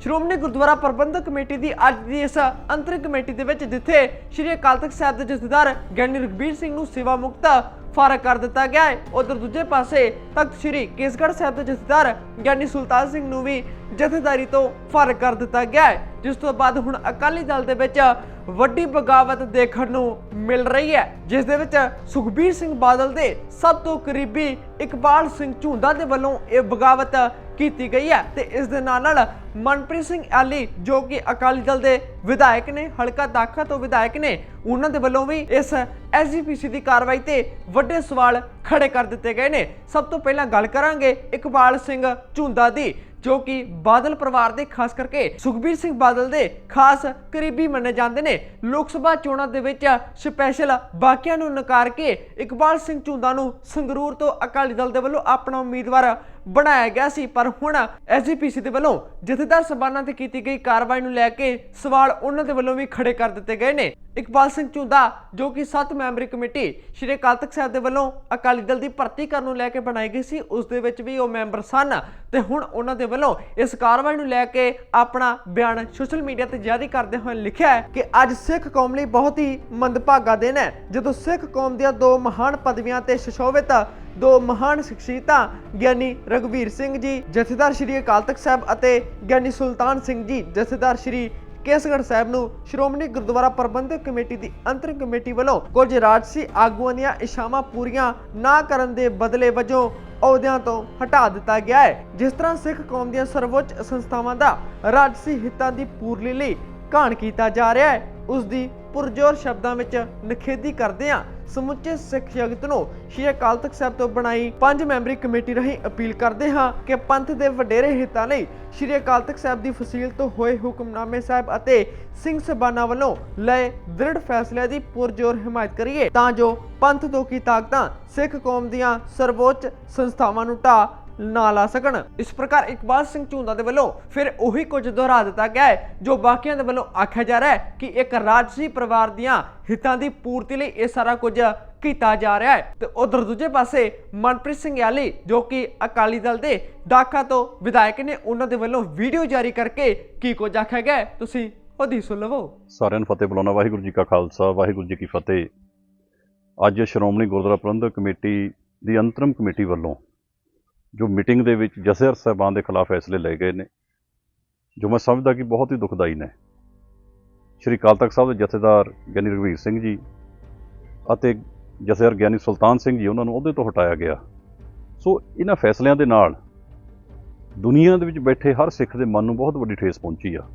ਸ਼੍ਰੋਮਣੀ ਗੁਰਦੁਆਰਾ ਪ੍ਰਬੰਧਕ committee ਦੀ ਅੱਜ ਦੀ ਇਸ ਅੰਤਰਿਮ ਕਮੇਟੀ ਦੇ ਵਿੱਚ ਜਿੱਥੇ ਸ਼੍ਰੀ ਅਕਾਲ ਤਖਤ ਸਾਹਿਬ ਦੇ ਜਥੇਦਾਰ ਗਿਆਨੀ ਰਘਬੀਰ ਸਿੰਘ ਨੂੰ ਸੇਵਾ ਮੁਕਤ ਫਾਰਗ ਕਰ ਦਿੱਤਾ ਗਿਆ ਹੈ। ਉਧਰ ਦੂਜੇ ਪਾਸੇ ਤਖਤ ਸ਼੍ਰੀ ਕੇਸਗੜ੍ਹ ਸਾਹਿਬ ਦੇ ਜਥੇਦਾਰ ਗਿਆਨੀ ਸੁਲਤਾਨ ਸਿੰਘ ਨੂੰ ਵੀ ਜਥੇਦਾਰੀ ਤੋਂ ਫਾਰਗ ਕਰ ਦਿੱਤਾ ਗਿਆ ਹੈ। ਜਿਸ ਤੋਂ ਬਾਅਦ ਹੁਣ ਅਕਾਲੀ ਦਲ ਦੇ ਵਿੱਚ ਵੱਡੀ ਬਗਾਵਤ ਦੇਖਣ ਨੂੰ ਮਿਲ ਰਹੀ ਹੈ। ਜਿਸ ਦੇ ਵਿੱਚ ਸੁਖਬੀਰ ਸਿੰਘ ਬਾਦਲ ਦੇ ਸਭ ਤੋਂ ਕਰੀਬੀ ਇਕਬਾਲ ਸਿੰਘ ਝੁੰਦਾ ਦੇ ਵੱਲੋਂ ਇਹ ਬਗਾਵਤ ਕੀਤੀ ਗਈ ਹੈ ਤੇ ਇਸ ਦੇ ਨਾਲ ਨਾਲ ਮਨਪ੍ਰੀਤ ਸਿੰਘ ਆਲੀ ਜੋ ਕਿ ਅਕਾਲੀ ਦਲ ਦੇ ਵਿਧਾਇਕ ਨੇ, ਹਲਕਾ ਦਾਖਾ ਤੋਂ ਵਿਧਾਇਕ ਨੇ, ਉਹਨਾਂ ਦੇ ਵੱਲੋਂ ਵੀ ਇਸ ਐਸਜੀਪੀਸੀ ਦੀ ਕਾਰਵਾਈ ਤੇ ਵੱਡੇ ਸਵਾਲ ਖੜੇ ਕਰ ਦਿੱਤੇ ਗਏ ਨੇ। ਸਭ ਤੋਂ ਪਹਿਲਾਂ ਗੱਲ ਕਰਾਂਗੇ ਇਕਬਾਲ ਸਿੰਘ ਝੁੰਦਾ ਦੀ, ਜੋ ਕਿ ਬਾਦਲ ਪਰਿਵਾਰ ਦੇ, ਖਾਸ ਕਰਕੇ ਸੁਖਬੀਰ ਸਿੰਘ ਬਾਦਲ ਦੇ ਖਾਸ ਕਰੀਬੀ ਮੰਨੇ ਜਾਂਦੇ ਨੇ। ਲੋਕ ਸਭਾ ਚੋਣਾਂ ਦੇ ਵਿੱਚ ਸਪੈਸ਼ਲ ਬਾਕੀਆਂ ਨੂੰ ਨਕਾਰ ਕੇ ਇਕਬਾਲ ਸਿੰਘ ਝੁੰਦਾ ਨੂੰ ਸੰਗਰੂਰ ਤੋਂ ਅਕਾਲੀ ਦਲ ਦੇ ਵੱਲੋਂ ਆਪਣਾ ਉਮੀਦਵਾਰ ਬਣਾਇਆ ਗਿਆ ਸੀ, ਪਰ ਹੁਣ ਐਸਜੀਪੀਸੀ ਦੇ ਵੱਲੋਂ ਜਥੇਦਾਰ ਸਭਾਨਾਂ ਤੇ ਕੀਤੀ ਗਈ ਕਾਰਵਾਈ ਨੂੰ ਲੈ ਕੇ ਸਵਾਲ ਉਹਨਾਂ ਦੇ ਵੱਲੋਂ ਵੀ ਖੜੇ ਕਰ ਦਿੱਤੇ ਗਏ ਨੇ। ਇਕਬਾਲ ਸਿੰਘ ਝੁੰਦਾ, ਜੋ ਕਿ 7 ਮੈਂਬਰੀ ਕਮੇਟੀ ਸ਼੍ਰੀ ਅਕਾਲ ਤਖਤ ਸਾਹਿਬ ਦੇ ਵੱਲੋਂ ਅਕਾਲੀ ਦਲ ਦੀ ਭਰਤੀ ਕਰਨ ਨੂੰ ਲੈ ਕੇ ਬਣਾਈ ਗਈ ਸੀ, ਉਸ ਦੇ ਵਿੱਚ ਵੀ ਉਹ ਮੈਂਬਰ ਸਨ। ਤੇ ਹੁਣ ਉਹਨਾਂ ਦੇ ਵੱਲੋਂ ਇਸ ਕਾਰਵਾਈ ਨੂੰ ਲੈ ਕੇ ਆਪਣਾ ਬਿਆਨ ਸੋਸ਼ਲ ਮੀਡੀਆ ਤੇ ਜਾਰੀ ਕਰਦੇ ਹੋਏ ਲਿਖਿਆ ਹੈ ਕਿ ਅੱਜ ਸਿੱਖ ਕੌਮ ਲਈ ਬਹੁਤ ਹੀ ਮੰਦਭਾਗਾ ਦਿਨ ਹੈ। ਜਦੋਂ ਸਿੱਖ ਕੌਮ ਦੀਆਂ ਦੋ ਮਹਾਨ ਪਦਵੀਆਂ ਤੇ ਸੁਸ਼ੋਭਿਤ ਦੋ ਮਹਾਨ ਸ਼ਖਸੀਅਤਾਂ, ਗਿਆਨੀ ਰਗਵੀਰ ਸਿੰਘ ਜੀ, ਜਥੇਦਾਰ ਸ਼੍ਰੀ ਅਕਾਲ ਤਖਤ ਸਾਹਿਬ ਅਤੇ ਗਿਆਨੀ ਸੁਲਤਾਨ ਸਿੰਘ ਜੀ, ਜਥੇਦਾਰ ਸ਼੍ਰੀ ਕੇਸਗੜ੍ਹ ਸਾਹਿਬ ਨੂੰ ਸ਼੍ਰੋਮਣੀ ਗੁਰਦੁਆਰਾ ਪ੍ਰਬੰਧਕ ਕਮੇਟੀ ਦੀ ਅੰਤਰਿਮ ਕਮੇਟੀ ਵੱਲੋਂ ਕੁਝ ਰਾਜਸੀ ਆਗੂਆਂ ਦੀਆਂ ਇਸ਼ਾਵਾਂ ਪੂਰੀਆਂ ਨਾ ਕਰਨ ਦੇ ਬਦਲੇ ਵਜੋਂ ਅਹੁਦਿਆਂ ਤੋਂ ਹਟਾ ਦਿੱਤਾ ਗਿਆ ਹੈ, ਜਿਸ ਤਰ੍ਹਾਂ ਸਿੱਖ ਕੌਮ ਦੀਆਂ ਸਰਵੋੱਚ ਸੰਸਥਾਵਾਂ ਦਾ ਰਾਜਸੀ ਹਿੱਤਾਂ ਦੀ ਪੂਰਲੀ ਲਈ ਘਾਣ ਕੀਤਾ ਜਾ ਰਿਹਾ ਹੈ। ਉਸ ਦੀ ਪੁਰਜੋਰ ਸ਼ਬਦਾਂ ਵਿੱਚ ਨਿਖੇਧੀ ਕਰਦੇ ਹਾਂ। ਸਮੁੱਚੇ ਸਿੱਖ ਜਗਤ ਨੂੰ ਸ਼੍ਰੀ ਅਕਾਲ ਤਖਤ ਸਾਹਿਬ ਤੋਂ ਬਣਾਈ ਪੰਜ ਮੈਂਬਰੀ ਕਮੇਟੀ ਰਾਹੀਂ ਅਪੀਲ ਕਰਦੇ ਹਾਂ ਕਿ ਪੰਥ ਦੇ ਵਡੇਰੇ ਹਿੱਤਾਂ ਲਈ ਸ਼੍ਰੀ ਅਕਾਲ ਤਖਤ ਸਾਹਿਬ ਦੀ ਫਸੀਲ ਤੋਂ ਹੋਏ ਹੁਕਮਨਾਮੇ ਸਾਹਿਬ ਅਤੇ ਸਿੰਘ ਸਬਾਨਾ ਵੱਲੋਂ ਲਏ ਦ੍ਰਿੜ ਫੈਸਲਿਆਂ ਦੀ ਪੁਰਜੋਰ ਹਮਾਇਤ ਕਰੀਏ ਤਾਂ ਜੋ ਪੰਥ ਤੋਂ ਕੀ ਤਾਕਤਾਂ ਸਿੱਖ ਕੌਮ ਦੀਆਂ ਸਰਵੋੱਚ ਸੰਸਥਾਵਾਂ ਨੂੰ ਢਾ ਨਾ ਲਾ ਸਕਣ। ਇਸ ਪ੍ਰਕਾਰ ਇਕਬਾਲ ਸਿੰਘ ਝੁੰਦਾ ਦੇ ਵੱਲੋਂ ਫਿਰ ਉਹੀ ਕੁਝ ਦੁਹਰਾ ਦਿੱਤਾ ਗਿਆ ਹੈ, ਜੋ ਬਾਕੀਆਂ ਦੇ ਵੱਲੋਂ ਆਖਿਆ ਜਾ ਰਿਹਾ ਹੈ ਕਿ ਇੱਕ ਰਾਜਸੀ ਪਰਿਵਾਰ ਦੀਆਂ ਹਿੱਤਾਂ ਦੀ ਪੂਰਤੀ ਲਈ ਇਹ ਸਾਰਾ ਕੁਝ ਕੀਤਾ ਜਾ ਰਿਹਾ ਹੈ। ਤੇ ਉਧਰ ਦੂਜੇ ਪਾਸੇ ਮਨਪ੍ਰੀਤ ਸਿੰਘ ਯਾਲੀ, ਜੋ ਕਿ ਅਕਾਲੀ ਦਲ ਦੇ ਦਾਖਾ ਤੋਂ ਵਿਧਾਇਕ ਨੇ, ਉਹਨਾਂ ਦੇ ਵੱਲੋਂ ਵੀਡੀਓ ਜਾਰੀ ਕਰਕੇ ਕੀ ਕੁਝ ਆਖਿਆ ਗਿਆ ਤੁਸੀਂ ਉਹਦੀ ਸੁਣ ਲਵੋ। ਸਾਰਿਆਂ ਨੂੰ ਫਤਿਹ ਬੁਲਾਉਣਾ, ਵਾਹਿਗੁਰੂ ਜੀ ਕਾ ਖਾਲਸਾ, ਵਾਹਿਗੁਰੂ ਜੀ ਕੀ ਫਤਿਹ। ਅੱਜ ਸ਼੍ਰੋਮਣੀ ਗੁਰਦੁਆਰਾ ਪ੍ਰਬੰਧਕ ਕਮੇਟੀ ਦੀ ਅੰਤਰਮ ਕਮੇਟੀ ਵੱਲੋਂ ਜੋ ਮੀਟਿੰਗ ਦੇ ਵਿੱਚ ਜਸਰ ਸਾਹਿਬਾਨ ਦੇ ਖਿਲਾਫ ਫੈਸਲੇ ਲਏ ਗਏ ਨੇ, ਜੋ ਮੈਂ ਸਮਝਦਾ ਕਿ ਬਹੁਤ ਹੀ ਦੁਖਦਾਈ ਨੇ। ਸ਼੍ਰੀ ਅਕਾਲ ਤਖਤ ਸਾਹਿਬ ਦੇ ਜਥੇਦਾਰ ਗਿਆਨੀ ਰਘਵੀਰ ਸਿੰਘ ਜੀ ਅਤੇ ਜਥੇਦਾਰ ਗਿਆਨੀ ਸੁਲਤਾਨ ਸਿੰਘ ਜੀ, ਉਹਨਾਂ ਨੂੰ ਅਹੁਦੇ ਤੋਂ ਹਟਾਇਆ ਗਿਆ। ਸੋ ਇਹਨਾਂ ਫੈਸਲਿਆਂ ਦੇ ਨਾਲ ਦੁਨੀਆ ਦੇ ਵਿੱਚ ਬੈਠੇ ਹਰ ਸਿੱਖ ਦੇ ਮਨ ਨੂੰ ਬਹੁਤ ਵੱਡੀ ਠੇਸ ਪਹੁੰਚੀ ਆ।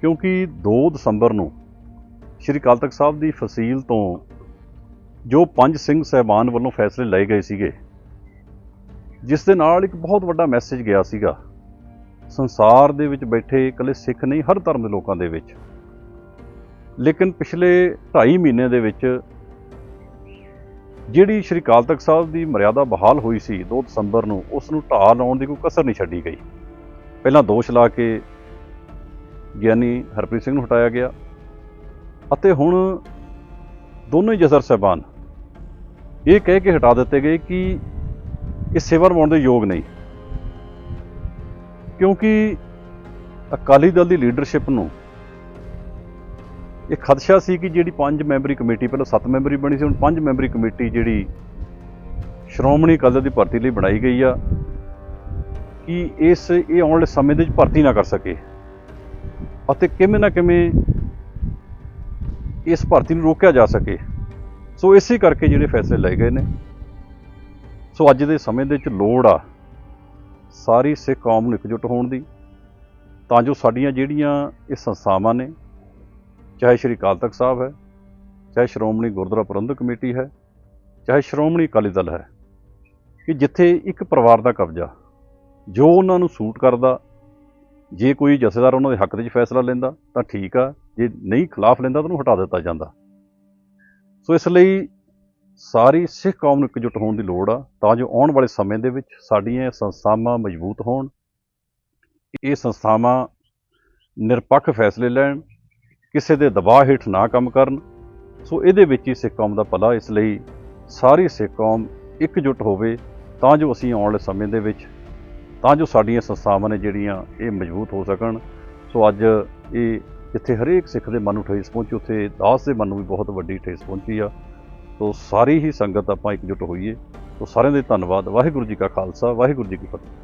ਕਿਉਂਕਿ 2 ਦਸੰਬਰ ਨੂੰ ਸ਼੍ਰੀ ਅਕਾਲ ਤਖਤ ਸਾਹਿਬ ਦੀ ਫਸੀਲ ਤੋਂ ਜੋ ਪੰਜ ਸਿੰਘ ਸਹਿਬਾਨ ਵੱਲੋਂ ਫੈਸਲੇ ਲਏ ਗਏ ਸੀਗੇ ਜਿਸ ਦੇ ਨਾਲ ਇੱਕ ਬਹੁਤ ਵੱਡਾ ਮੈਸੇਜ ਗਿਆ ਸੀਗਾ। ਸੰਸਾਰ ਦੇ ਵਿੱਚ ਬੈਠੇ ਇਕੱਲੇ ਸਿੱਖ ਨਹੀਂ, ਹਰ ਧਰਮ ਦੇ ਲੋਕਾਂ ਦੇ ਵਿੱਚ। ਲੇਕਿਨ ਪਿਛਲੇ 2.5 ਮਹੀਨੇ ਦੇ ਵਿੱਚ ਜਿਹੜੀ ਸ਼੍ਰੀ ਅਕਾਲ ਤਖਤ ਸਾਹਿਬ ਦੀ ਮਰਿਆਦਾ ਬਹਾਲ ਹੋਈ ਸੀ 2 ਦਸੰਬਰ ਨੂੰ ਉਸ ਨੂੰ ਢਾਹ ਲਾਉਣ ਦੀ ਕੋਈ ਕਸਰ ਨਹੀਂ ਛੱਡੀ ਗਈ। ਪਹਿਲਾਂ ਦੋਸ਼ ਲਾ ਕੇ ਗਿਆਨੀ ਹਰਪ੍ਰੀਤ ਸਿੰਘ ਨੂੰ ਹਟਾਇਆ ਗਿਆ ਅਤੇ ਹੁਣ ਦੋਨੋਂ ਹੀ ਜਸਰ ਸਾਹਿਬਾਨ। ਇਹ ਕਹਿ ਕੇ ਹਟਾ ਦਿੱਤੇ ਗਏ ਕਿ ਇਹ ਸੇਵਾ ਨਿਭਾਉਣ ਦੇ ਯੋਗ ਨਹੀਂ। ਕਿਉਂਕਿ ਅਕਾਲੀ ਦਲ ਦੀ ਲੀਡਰਸ਼ਿਪ ਨੂੰ ਇਹ ਖਦਸ਼ਾ ਸੀ ਕਿ ਜਿਹੜੀ ਪੰਜ ਮੈਂਬਰੀ ਕਮੇਟੀ, ਪਹਿਲਾਂ ਸੱਤ ਮੈਂਬਰੀ ਬਣੀ ਸੀ, ਹੁਣ ਪੰਜ ਮੈਂਬਰੀ ਕਮੇਟੀ ਜਿਹੜੀ ਸ਼੍ਰੋਮਣੀ ਅਕਾਲੀ ਦਲ ਦੀ ਭਰਤੀ ਲਈ ਬਣਾਈ ਗਈ ਆ, ਕਿ ਇਸ, ਇਹ ਆਉਣ ਵਾਲੇ ਸਮੇਂ ਦੇ ਵਿੱਚ ਭਰਤੀ ਨਾ ਕਰ ਸਕੇ। ਅਤੇ ਕਿਵੇਂ ਨਾ ਕਿਵੇਂ ਇਸ ਭਰਤੀ ਨੂੰ ਰੋਕਿਆ ਜਾ ਸਕੇ। ਸੋ ਇਸੇ ਕਰਕੇ ਜਿਹੜੇ ਫੈਸਲੇ ਲਏ ਗਏ ਨੇ। ਸੋ ਅੱਜ ਦੇ ਸਮੇਂ ਦੇ ਵਿੱਚ ਲੋੜ ਆ ਸਾਰੀ ਸਿੱਖ ਕੌਮ ਨੂੰ ਇਕਜੁੱਟ ਹੋਣ ਦੀ, ਤਾਂ ਜੋ ਸਾਡੀਆਂ ਜਿਹੜੀਆਂ ਇਹ ਸੰਸਥਾਵਾਂ ਨੇ, ਚਾਹੇ ਸ਼੍ਰੀ ਅਕਾਲ ਤਖਤ ਸਾਹਿਬ ਹੈ, ਚਾਹੇ ਸ਼੍ਰੋਮਣੀ ਗੁਰਦੁਆਰਾ ਪ੍ਰਬੰਧਕ ਕਮੇਟੀ ਹੈ, ਚਾਹੇ ਸ਼੍ਰੋਮਣੀ ਅਕਾਲੀ ਦਲ ਹੈ, ਕਿ ਜਿੱਥੇ ਇੱਕ ਪਰਿਵਾਰ ਦਾ ਕਬਜ਼ਾ, ਜੋ ਉਹਨਾਂ ਨੂੰ ਸੂਟ ਕਰਦਾ, ਜੇ ਕੋਈ ਜਥੇਦਾਰ ਉਹਨਾਂ ਦੇ ਹੱਕ ਦੇ ਵਿੱਚ ਫੈਸਲਾ ਲੈਂਦਾ, ਤਾਂ ਠੀਕ ਆ, ਜੇ ਨਹੀਂ ਖਿਲਾਫ ਲੈਂਦਾ, ਤਾਂ ਉਹਨੂੰ ਹਟਾ ਦਿੱਤਾ ਜਾਂਦਾ। ਸੋ ਇਸ ਲਈ ਸਾਰੀ ਸਿੱਖ ਕੌਮ ਨੂੰ ਇਕਜੁੱਟ ਹੋਣ ਦੀ ਲੋੜ ਆ, ਤਾਂ ਜੋ ਆਉਣ ਵਾਲੇ ਸਮੇਂ ਦੇ ਵਿੱਚ ਸਾਡੀਆਂ ਸੰਸਥਾਵਾਂ ਮਜ਼ਬੂਤ ਹੋਣ, ਇਹ ਸੰਸਥਾਵਾਂ ਨਿਰਪੱਖ ਫੈਸਲੇ ਲੈਣ, ਕਿਸੇ ਦੇ ਦਬਾਅ ਹੇਠ ਨਾ ਕੰਮ ਕਰਨ। ਸੋ ਇਹਦੇ ਵਿੱਚ ਹੀ ਸਿੱਖ ਕੌਮ ਦਾ ਭਲਾ, ਇਸ ਲਈ ਸਾਰੀ ਸਿੱਖ ਕੌਮ ਇਕਜੁੱਟ ਹੋਵੇ, ਤਾਂ ਜੋ ਅਸੀਂ ਆਉਣ ਵਾਲੇ ਸਮੇਂ ਦੇ ਵਿੱਚ, ਤਾਂ ਜੋ ਸਾਡੀਆਂ ਸੰਸਥਾਵਾਂ ਨੇ ਜਿਹੜੀਆਂ ਇਹ ਮਜ਼ਬੂਤ ਹੋ ਸਕਣ। ਸੋ ਅੱਜ ਇਹ ਜਿੱਥੇ ਹਰੇਕ ਸਿੱਖ ਦੇ ਮਨ ਨੂੰ ਠੇਸ ਪਹੁੰਚੀ, ਉੱਥੇ ਦਾਸ ਦੇ ਮਨ ਨੂੰ ਵੀ ਬਹੁਤ ਵੱਡੀ ਠੇਸ ਪਹੁੰਚੀ ਆ। ਸੋ ਸਾਰੀ ਹੀ ਸੰਗਤ ਆਪਾਂ ਇਕਜੁੱਟ ਹੋਈਏ। ਸੋ ਸਾਰਿਆਂ ਦੇ ਧੰਨਵਾਦ। ਵਾਹਿਗੁਰੂ ਜੀ ਕਾ ਖਾਲਸਾ, ਵਾਹਿਗੁਰੂ ਜੀ ਕੀ ਫਤਿਹ।